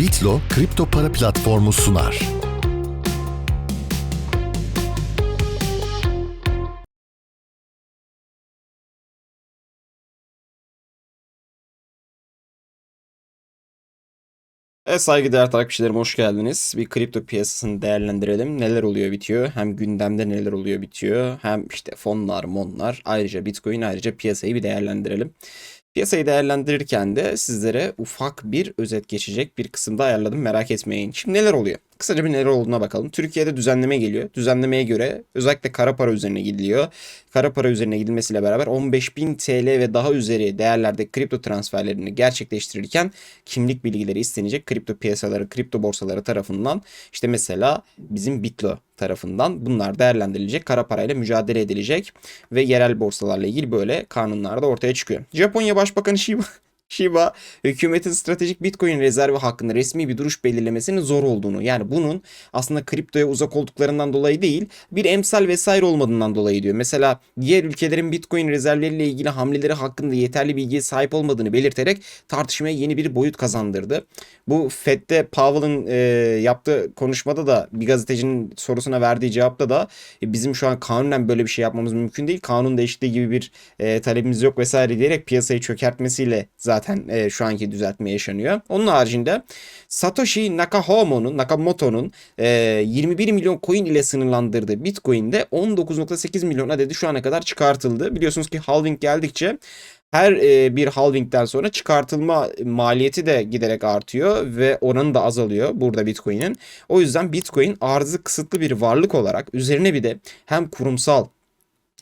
Bitlo kripto para platformu sunar. Evet saygıdeğer takipçilerim hoş geldiniz. Bir kripto piyasasını değerlendirelim. Neler oluyor bitiyor. Hem gündemde neler oluyor bitiyor. Hem işte fonlar, monlar. Ayrıca bitcoin ayrıca piyasayı bir değerlendirelim. Piyasayı değerlendirirken de sizlere ufak bir özet geçecek bir kısımda ayarladım merak etmeyin. Şimdi neler oluyor? Kısaca bir neler olduğuna bakalım. Türkiye'de düzenleme geliyor. Düzenlemeye göre özellikle kara para üzerine gidiliyor. Kara para üzerine gidilmesiyle beraber 15.000 TL ve daha üzeri değerlerde kripto transferlerini gerçekleştirirken kimlik bilgileri istenecek kripto piyasaları, kripto borsaları tarafından işte mesela bizim Bitlo tarafından bunlar değerlendirilecek, kara parayla mücadele edilecek ve yerel borsalarla ilgili böyle kanunlar da ortaya çıkıyor. Japonya Başbakanı Shiba Shiba hükümetin stratejik Bitcoin rezervi hakkında resmi bir duruş belirlemesinin zor olduğunu yani bunun aslında kriptoya uzak olduklarından dolayı değil bir emsal vesaire olmadığından dolayı diyor. Mesela diğer ülkelerin Bitcoin rezervleriyle ilgili hamleleri hakkında yeterli bilgiye sahip olmadığını belirterek tartışmaya yeni bir boyut kazandırdı. Bu FED'de Powell'ın e, yaptığı konuşmada da bir gazetecinin sorusuna verdiği cevapta da e, bizim şu an kanunen böyle bir şey yapmamız mümkün değil. Kanun değişikliği gibi bir e, talebimiz yok vesaire diyerek piyasayı çökertmesiyle zaten e, şu anki düzeltme yaşanıyor. Onun haricinde Satoshi Nakamoto'nun Nakamoto'nun e, 21 milyon coin ile sınırlandırdığı Bitcoin'de 19.8 milyon adedi şu ana kadar çıkartıldı. Biliyorsunuz ki halving geldikçe her e, bir halvingden sonra çıkartılma maliyeti de giderek artıyor ve oranı da azalıyor burada Bitcoin'in. O yüzden Bitcoin arzı kısıtlı bir varlık olarak üzerine bir de hem kurumsal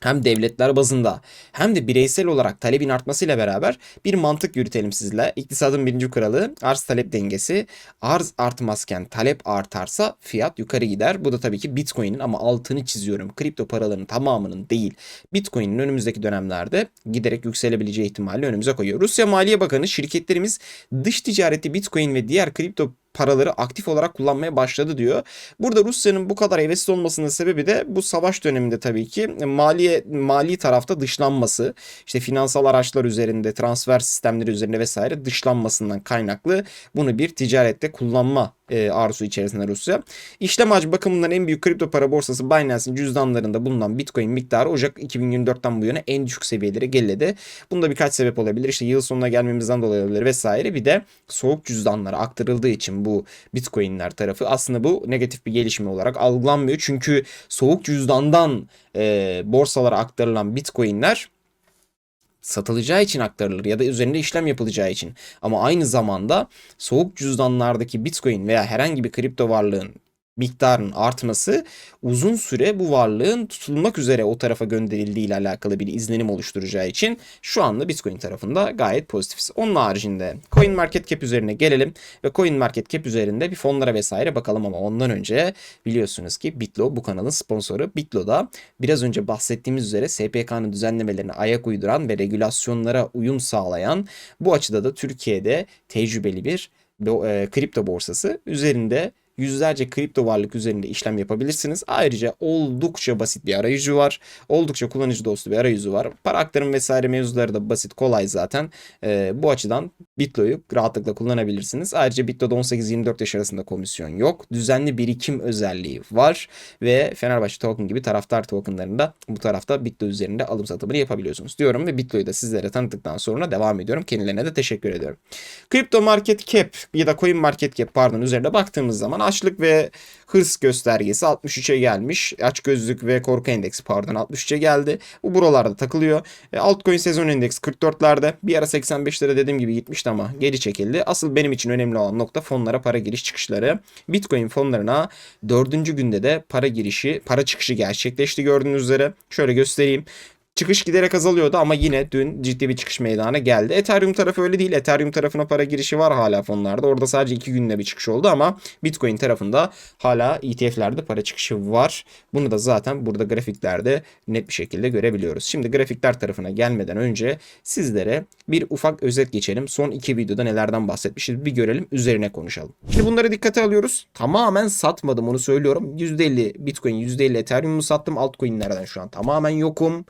hem devletler bazında hem de bireysel olarak talebin artmasıyla beraber bir mantık yürütelim sizle. İktisadın birinci kuralı arz talep dengesi. Arz artmazken talep artarsa fiyat yukarı gider. Bu da tabii ki Bitcoin'in ama altını çiziyorum. Kripto paraların tamamının değil. Bitcoin'in önümüzdeki dönemlerde giderek yükselebileceği ihtimali önümüze koyuyor. Rusya Maliye Bakanı şirketlerimiz dış ticareti Bitcoin ve diğer kripto paraları aktif olarak kullanmaya başladı diyor. Burada Rusya'nın bu kadar hevesli olmasının sebebi de bu savaş döneminde tabii ki maliye mali tarafta dışlanması, işte finansal araçlar üzerinde, transfer sistemleri üzerinde vesaire dışlanmasından kaynaklı bunu bir ticarette kullanma e, arzusu içerisinde Rusya. İşlem hacmi bakımından en büyük kripto para borsası Binance'in cüzdanlarında bulunan Bitcoin miktarı Ocak 2024'ten bu yana en düşük seviyelere geriledi. Bunda birkaç sebep olabilir. İşte yıl sonuna gelmemizden dolayı olabilir vesaire. Bir de soğuk cüzdanlara aktarıldığı için bu Bitcoin'ler tarafı aslında bu negatif bir gelişme olarak algılanmıyor. Çünkü soğuk cüzdandan e, borsalara aktarılan Bitcoin'ler satılacağı için aktarılır ya da üzerinde işlem yapılacağı için. Ama aynı zamanda soğuk cüzdanlardaki Bitcoin veya herhangi bir kripto varlığın miktarın artması uzun süre bu varlığın tutulmak üzere o tarafa gönderildiği ile alakalı bir izlenim oluşturacağı için şu anda Bitcoin tarafında gayet pozitifiz. Onun haricinde Coin Market Cap üzerine gelelim ve Coin Market Cap üzerinde bir fonlara vesaire bakalım ama ondan önce biliyorsunuz ki Bitlo bu kanalın sponsoru. Bitlo'da biraz önce bahsettiğimiz üzere SPK'nın düzenlemelerine ayak uyduran ve regülasyonlara uyum sağlayan bu açıda da Türkiye'de tecrübeli bir e, kripto borsası üzerinde yüzlerce kripto varlık üzerinde işlem yapabilirsiniz. Ayrıca oldukça basit bir arayüzü var. Oldukça kullanıcı dostu bir arayüzü var. Para aktarım vesaire mevzuları da basit kolay zaten. Ee, bu açıdan Bitlo'yu rahatlıkla kullanabilirsiniz. Ayrıca Bitlo'da 18-24 yaş arasında komisyon yok. Düzenli birikim özelliği var. Ve Fenerbahçe token gibi taraftar tokenlarında bu tarafta Bitlo üzerinde alım satımını yapabiliyorsunuz diyorum. Ve Bitlo'yu da sizlere tanıttıktan sonra devam ediyorum. Kendilerine de teşekkür ediyorum. Crypto Market Cap ya da Coin Market Cap pardon üzerinde baktığımız zaman açlık ve hırs göstergesi 63'e gelmiş. Aç gözlük ve korku endeksi pardon 63'e geldi. Bu buralarda takılıyor. E, altcoin sezon endeksi 44'lerde. Bir ara 85'lere dediğim gibi gitmişti ama geri çekildi. Asıl benim için önemli olan nokta fonlara para giriş çıkışları. Bitcoin fonlarına dördüncü günde de para girişi, para çıkışı gerçekleşti gördüğünüz üzere. Şöyle göstereyim. Çıkış giderek azalıyordu ama yine dün ciddi bir çıkış meydana geldi. Ethereum tarafı öyle değil. Ethereum tarafına para girişi var hala fonlarda. Orada sadece 2 günde bir çıkış oldu ama Bitcoin tarafında hala ETF'lerde para çıkışı var. Bunu da zaten burada grafiklerde net bir şekilde görebiliyoruz. Şimdi grafikler tarafına gelmeden önce sizlere bir ufak özet geçelim. Son iki videoda nelerden bahsetmişiz bir görelim üzerine konuşalım. Şimdi bunları dikkate alıyoruz. Tamamen satmadım onu söylüyorum. %50 Bitcoin %50 Ethereum'u sattım. Altcoin'lerden şu an tamamen yokum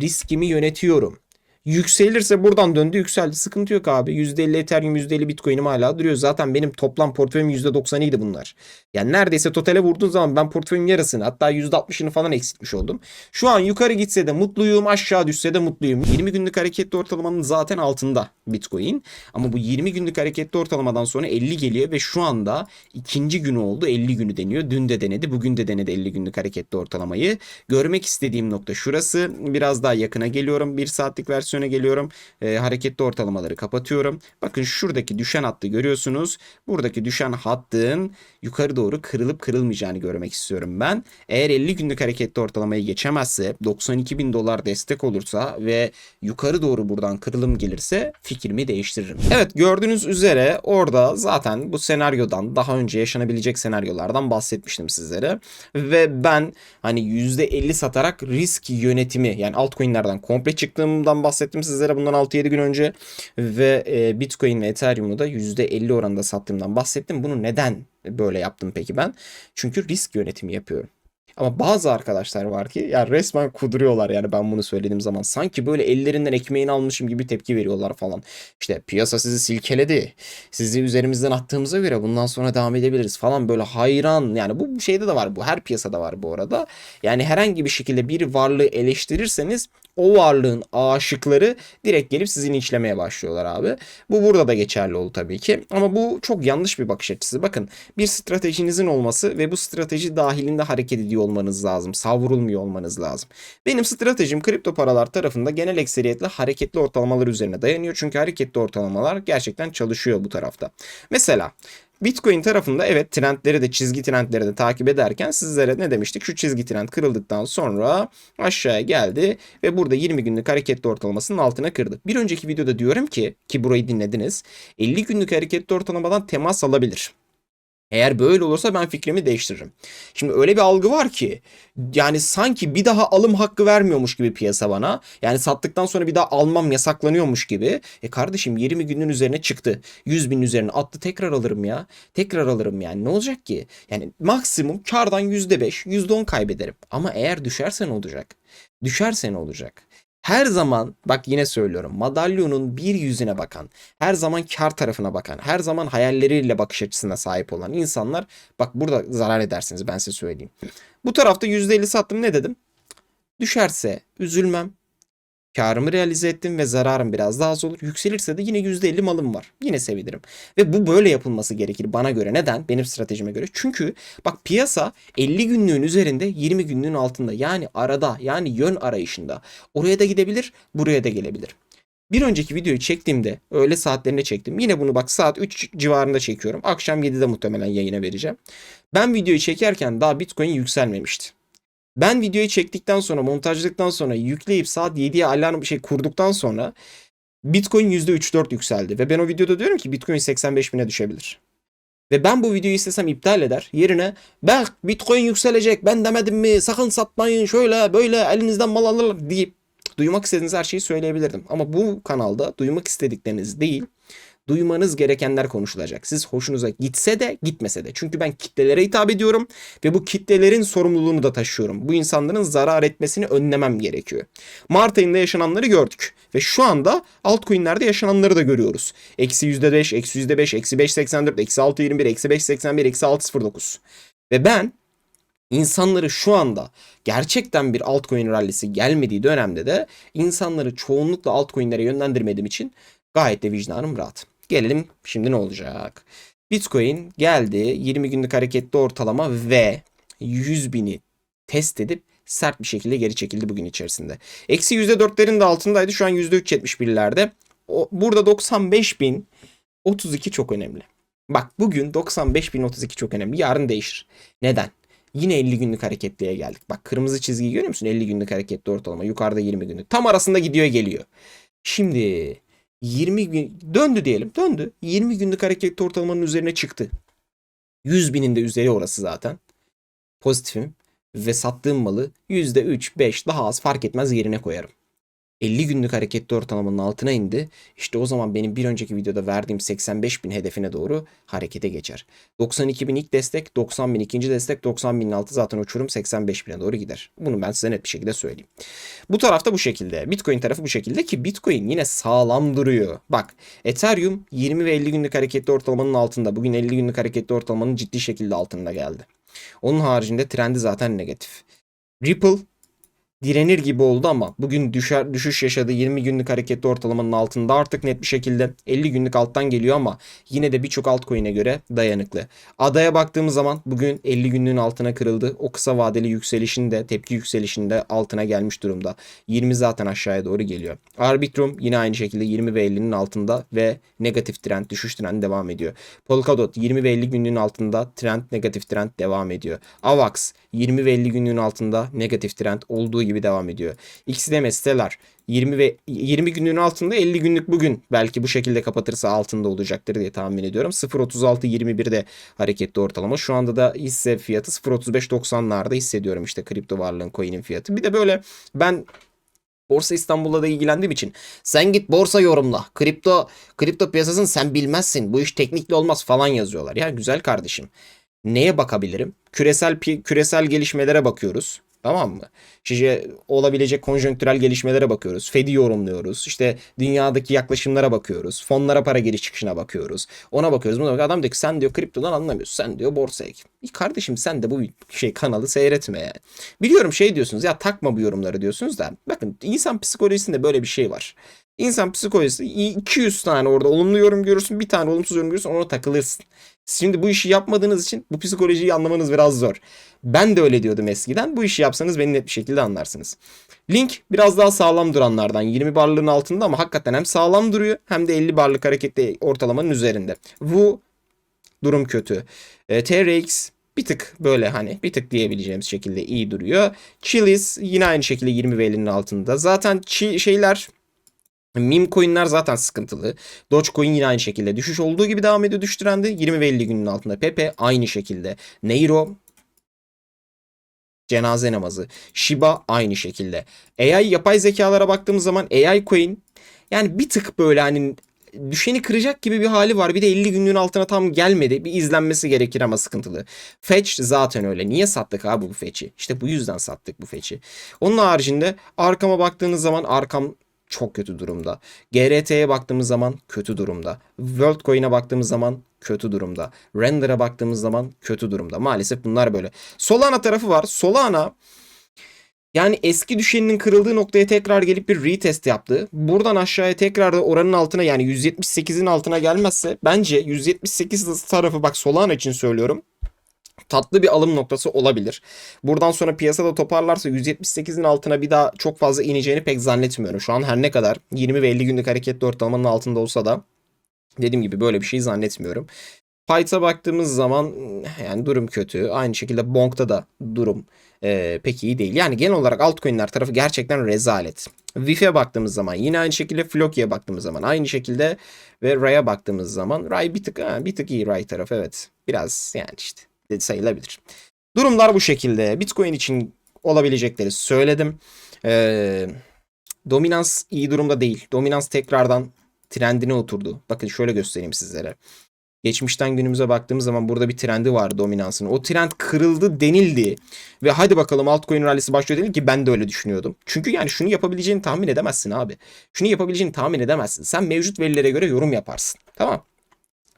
riskimi yönetiyorum. Yükselirse buradan döndü yükseldi. Sıkıntı yok abi. %50 Ethereum %50 Bitcoin'im hala duruyor. Zaten benim toplam portföyüm %90'ıydı bunlar. Yani neredeyse totale vurduğun zaman ben portföyün yarısını hatta %60'ını falan eksiltmiş oldum. Şu an yukarı gitse de mutluyum aşağı düşse de mutluyum. 20 günlük hareketli ortalamanın zaten altında Bitcoin. Ama bu 20 günlük hareketli ortalamadan sonra 50 geliyor ve şu anda ikinci günü oldu 50 günü deniyor. Dün de denedi bugün de denedi 50 günlük hareketli ortalamayı. Görmek istediğim nokta şurası. Biraz daha yakına geliyorum. 1 saatlik versiyona geliyorum. Ee, hareketli ortalamaları kapatıyorum. Bakın şuradaki düşen hattı görüyorsunuz. Buradaki düşen hattın yukarı doğru kırılıp kırılmayacağını görmek istiyorum ben. Eğer 50 günlük hareketli ortalamayı geçemezse 92 bin dolar destek olursa ve yukarı doğru buradan kırılım gelirse fikrimi değiştiririm. Evet gördüğünüz üzere orada zaten bu senaryodan daha önce yaşanabilecek senaryolardan bahsetmiştim sizlere. Ve ben hani %50 satarak risk yönetimi yani altcoin'lerden komple çıktığımdan bahsettim sizlere bundan 6-7 gün önce. Ve e, Bitcoin ve Ethereum'u da %50 oranında sattığımdan bahsettim. Bunu neden böyle yaptım peki ben? Çünkü risk yönetimi yapıyorum. Ama bazı arkadaşlar var ki ya resmen kuduruyorlar yani ben bunu söylediğim zaman. Sanki böyle ellerinden ekmeğini almışım gibi tepki veriyorlar falan. İşte piyasa sizi silkeledi. Sizi üzerimizden attığımıza göre bundan sonra devam edebiliriz falan böyle hayran. Yani bu şeyde de var bu her piyasada var bu arada. Yani herhangi bir şekilde bir varlığı eleştirirseniz o varlığın aşıkları direkt gelip sizin içlemeye başlıyorlar abi. Bu burada da geçerli oldu tabii ki. Ama bu çok yanlış bir bakış açısı. Bakın bir stratejinizin olması ve bu strateji dahilinde hareket ediyor olmanız lazım. Savrulmuyor olmanız lazım. Benim stratejim kripto paralar tarafında genel ekseriyetle hareketli ortalamalar üzerine dayanıyor. Çünkü hareketli ortalamalar gerçekten çalışıyor bu tarafta. Mesela Bitcoin tarafında evet trendleri de çizgi trendleri de takip ederken sizlere ne demiştik? Şu çizgi trend kırıldıktan sonra aşağıya geldi ve burada 20 günlük hareketli ortalamasının altına kırdı. Bir önceki videoda diyorum ki ki burayı dinlediniz 50 günlük hareketli ortalamadan temas alabilir. Eğer böyle olursa ben fikrimi değiştiririm. Şimdi öyle bir algı var ki yani sanki bir daha alım hakkı vermiyormuş gibi piyasa bana. Yani sattıktan sonra bir daha almam yasaklanıyormuş gibi. E kardeşim 20 günün üzerine çıktı. 100 bin üzerine attı tekrar alırım ya. Tekrar alırım yani ne olacak ki? Yani maksimum kardan %5, %10 kaybederim. Ama eğer düşerse ne olacak? Düşerse ne olacak? Her zaman bak yine söylüyorum madalyonun bir yüzüne bakan, her zaman kar tarafına bakan, her zaman hayalleriyle bakış açısına sahip olan insanlar bak burada zarar edersiniz ben size söyleyeyim. Bu tarafta %50 sattım ne dedim? Düşerse üzülmem. Karımı realize ettim ve zararım biraz daha az olur. Yükselirse de yine %50 malım var. Yine sevinirim. Ve bu böyle yapılması gerekir bana göre. Neden? Benim stratejime göre. Çünkü bak piyasa 50 günlüğün üzerinde 20 günlüğün altında. Yani arada yani yön arayışında. Oraya da gidebilir buraya da gelebilir. Bir önceki videoyu çektiğimde öğle saatlerinde çektim. Yine bunu bak saat 3 civarında çekiyorum. Akşam 7'de muhtemelen yayına vereceğim. Ben videoyu çekerken daha Bitcoin yükselmemişti. Ben videoyu çektikten sonra montajladıktan sonra yükleyip saat 7'ye alarm şey kurduktan sonra Bitcoin %3-4 yükseldi. Ve ben o videoda diyorum ki Bitcoin 85 bine düşebilir. Ve ben bu videoyu istesem iptal eder. Yerine bak Bitcoin yükselecek ben demedim mi sakın satmayın şöyle böyle elinizden mal alırlar deyip duymak istediğiniz her şeyi söyleyebilirdim. Ama bu kanalda duymak istedikleriniz değil duymanız gerekenler konuşulacak. Siz hoşunuza gitse de gitmese de. Çünkü ben kitlelere hitap ediyorum ve bu kitlelerin sorumluluğunu da taşıyorum. Bu insanların zarar etmesini önlemem gerekiyor. Mart ayında yaşananları gördük. Ve şu anda altcoin'lerde yaşananları da görüyoruz. Eksi %5, eksi %5, eksi 5.84, eksi 6.21, eksi 5.81, eksi 6.09. Ve ben insanları şu anda gerçekten bir altcoin rallisi gelmediği dönemde de insanları çoğunlukla altcoin'lere yönlendirmediğim için gayet de vicdanım rahat. Gelelim şimdi ne olacak? Bitcoin geldi 20 günlük hareketli ortalama ve 100 bini test edip sert bir şekilde geri çekildi bugün içerisinde. Eksi %4'lerin de altındaydı şu an %3.71'lerde. O, burada 95 bin 32 çok önemli. Bak bugün 95 bin 32 çok önemli. Yarın değişir. Neden? Yine 50 günlük hareketliğe geldik. Bak kırmızı çizgiyi görüyor musun? 50 günlük hareketli ortalama. Yukarıda 20 günlük. Tam arasında gidiyor geliyor. Şimdi 20 gün döndü diyelim. Döndü. 20 günlük hareketli ortalamanın üzerine çıktı. 100 binin de üzeri orası zaten. Pozitifim ve sattığım malı %3, 5 daha az fark etmez yerine koyarım. 50 günlük hareketli ortalamanın altına indi. İşte o zaman benim bir önceki videoda verdiğim 85 bin hedefine doğru harekete geçer. 92 bin ilk destek, 90 bin ikinci destek, 90 binin altı zaten uçurum 85 bine doğru gider. Bunu ben size net bir şekilde söyleyeyim. Bu tarafta bu şekilde. Bitcoin tarafı bu şekilde ki Bitcoin yine sağlam duruyor. Bak Ethereum 20 ve 50 günlük hareketli ortalamanın altında. Bugün 50 günlük hareketli ortalamanın ciddi şekilde altında geldi. Onun haricinde trendi zaten negatif. Ripple direnir gibi oldu ama bugün düşer, düşüş yaşadı 20 günlük hareketli ortalamanın altında artık net bir şekilde 50 günlük alttan geliyor ama yine de birçok altcoin'e göre dayanıklı. Adaya baktığımız zaman bugün 50 günlüğün altına kırıldı. O kısa vadeli yükselişinde tepki yükselişinde altına gelmiş durumda. 20 zaten aşağıya doğru geliyor. Arbitrum yine aynı şekilde 20 ve 50'nin altında ve negatif trend düşüş trendi devam ediyor. Polkadot 20 ve 50 günlüğün altında trend negatif trend devam ediyor. Avax 20 ve 50 günlüğün altında negatif trend olduğu gibi devam ediyor. XDM Stellar 20 ve 20 günlüğün altında 50 günlük bugün belki bu şekilde kapatırsa altında olacaktır diye tahmin ediyorum. 0.36-21'de hareketli ortalama. Şu anda da hisse fiyatı 0.35-90'larda hissediyorum işte kripto varlığın coin'in fiyatı. Bir de böyle ben Borsa İstanbul'la da ilgilendiğim için sen git borsa yorumla. Kripto kripto piyasasını sen bilmezsin. Bu iş teknikli olmaz falan yazıyorlar. Ya güzel kardeşim. Neye bakabilirim? Küresel küresel gelişmelere bakıyoruz. Tamam mı? İşte olabilecek konjonktürel gelişmelere bakıyoruz. Fed'i yorumluyoruz. İşte dünyadaki yaklaşımlara bakıyoruz. Fonlara para giriş çıkışına bakıyoruz. Ona bakıyoruz. Buna bak- Adam diyor ki sen diyor kriptodan anlamıyorsun. Sen diyor borsaya git. İyi kardeşim sen de bu şey kanalı seyretme yani. Biliyorum şey diyorsunuz ya takma bu yorumları diyorsunuz da. Bakın insan psikolojisinde böyle bir şey var. İnsan psikolojisi 200 tane orada olumlu yorum görürsün. Bir tane olumsuz yorum görürsün ona takılırsın. Şimdi bu işi yapmadığınız için bu psikolojiyi anlamanız biraz zor. Ben de öyle diyordum eskiden. Bu işi yapsanız beni net bir şekilde anlarsınız. Link biraz daha sağlam duranlardan. 20 barlığın altında ama hakikaten hem sağlam duruyor hem de 50 barlık hareketli ortalamanın üzerinde. Bu durum kötü. E, TRX bir tık böyle hani bir tık diyebileceğimiz şekilde iyi duruyor. Chiliz yine aynı şekilde 20 ve 50'nin altında. Zaten şeyler Meme coin'ler zaten sıkıntılı. Dogecoin yine aynı şekilde düşüş olduğu gibi devam ediyor düştü trendi. 20 ve 50 günün altında. Pepe aynı şekilde. Neiro cenaze namazı. Shiba aynı şekilde. AI yapay zekalara baktığımız zaman AI coin yani bir tık böyle hani düşeni kıracak gibi bir hali var. Bir de 50 günlüğün altına tam gelmedi. Bir izlenmesi gerekir ama sıkıntılı. Fetch zaten öyle. Niye sattık abi bu Fetch'i? İşte bu yüzden sattık bu Fetch'i. Onun haricinde arkama baktığınız zaman arkam çok kötü durumda. GRT'ye baktığımız zaman kötü durumda. Worldcoin'e baktığımız zaman kötü durumda. Render'a baktığımız zaman kötü durumda. Maalesef bunlar böyle. Solana tarafı var. Solana yani eski düşeninin kırıldığı noktaya tekrar gelip bir retest yaptı. Buradan aşağıya tekrar da oranın altına yani 178'in altına gelmezse bence 178 tarafı bak Solana için söylüyorum tatlı bir alım noktası olabilir. Buradan sonra piyasada toparlarsa 178'in altına bir daha çok fazla ineceğini pek zannetmiyorum. Şu an her ne kadar 20 ve 50 günlük hareketli ortalamanın altında olsa da dediğim gibi böyle bir şey zannetmiyorum. Pyte'a baktığımız zaman yani durum kötü. Aynı şekilde Bonk'ta da durum e, pek iyi değil. Yani genel olarak altcoin'ler tarafı gerçekten rezalet. VIF'e baktığımız zaman yine aynı şekilde Floki'ye baktığımız zaman aynı şekilde ve Ray'a baktığımız zaman Ray bir tık ha, bir tık iyi Ray tarafı evet. Biraz yani işte sayılabilir. Durumlar bu şekilde. Bitcoin için olabilecekleri söyledim. Ee, dominans iyi durumda değil. Dominans tekrardan trendine oturdu. Bakın şöyle göstereyim sizlere. Geçmişten günümüze baktığımız zaman burada bir trendi var dominansın. O trend kırıldı denildi. Ve hadi bakalım altcoin rallisi başlıyor denildi ki ben de öyle düşünüyordum. Çünkü yani şunu yapabileceğini tahmin edemezsin abi. Şunu yapabileceğini tahmin edemezsin. Sen mevcut verilere göre yorum yaparsın. Tamam.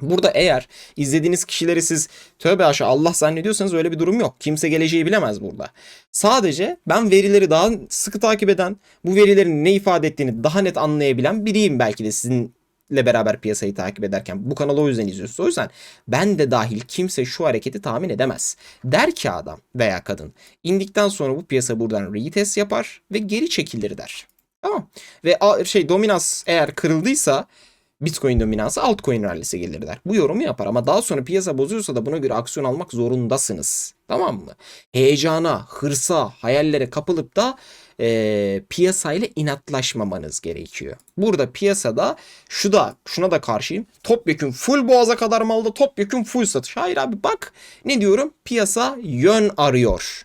Burada eğer izlediğiniz kişileri siz tövbe aşağı Allah zannediyorsanız öyle bir durum yok. Kimse geleceği bilemez burada. Sadece ben verileri daha sıkı takip eden, bu verilerin ne ifade ettiğini daha net anlayabilen biriyim belki de sizinle beraber piyasayı takip ederken. Bu kanalı o yüzden izliyorsunuz. O yüzden ben de dahil kimse şu hareketi tahmin edemez. Der ki adam veya kadın indikten sonra bu piyasa buradan retest yapar ve geri çekilir der. Tamam. Ve şey dominans eğer kırıldıysa Bitcoin dominansı altcoin rallisi gelir der. Bu yorumu yapar ama daha sonra piyasa bozuyorsa da buna göre aksiyon almak zorundasınız. Tamam mı? Heyecana, hırsa, hayallere kapılıp da e, piyasayla inatlaşmamanız gerekiyor. Burada piyasada şu da şuna da karşıyım. Topyekun full boğaza kadar malda topyekun full satış. Hayır abi bak ne diyorum? Piyasa yön arıyor.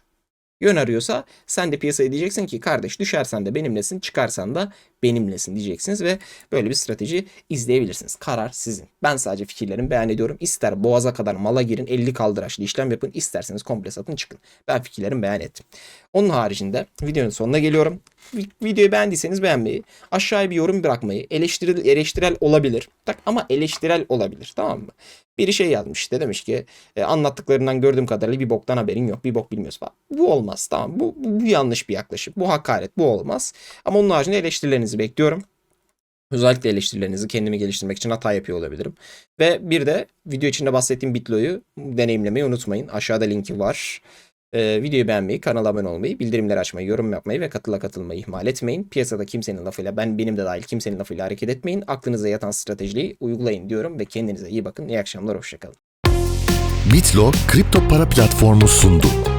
yön arıyorsa sen de piyasaya diyeceksin ki kardeş düşersen de benimlesin çıkarsan da benimlesin diyeceksiniz ve böyle bir strateji izleyebilirsiniz. Karar sizin. Ben sadece fikirlerimi beyan ediyorum. İster boğaza kadar mala girin 50 kaldıraçlı işlem yapın isterseniz komple satın çıkın. Ben fikirlerimi beyan ettim. Onun haricinde videonun sonuna geliyorum. Vi- Videoyu beğendiyseniz beğenmeyi, aşağıya bir yorum bırakmayı, eleştirel, eleştirel olabilir. Tak ama eleştirel olabilir tamam mı? Biri şey yazmış işte demiş ki e, anlattıklarından gördüğüm kadarıyla bir boktan haberin yok. Bir bok bilmiyorsun falan. Bu olmaz tamam. Bu, bu, yanlış bir yaklaşım. Bu hakaret. Bu olmaz. Ama onun haricinde eleştirilerinizi bekliyorum. Özellikle eleştirilerinizi kendimi geliştirmek için hata yapıyor olabilirim. Ve bir de video içinde bahsettiğim Bitlo'yu deneyimlemeyi unutmayın. Aşağıda linki var. Ee, videoyu beğenmeyi, kanala abone olmayı, bildirimleri açmayı, yorum yapmayı ve katıla katılmayı ihmal etmeyin. Piyasada kimsenin lafıyla, ben benim de dahil kimsenin lafıyla hareket etmeyin. Aklınıza yatan stratejiyi uygulayın diyorum ve kendinize iyi bakın. İyi akşamlar, hoşçakalın. Bitlo kripto para platformu sundu.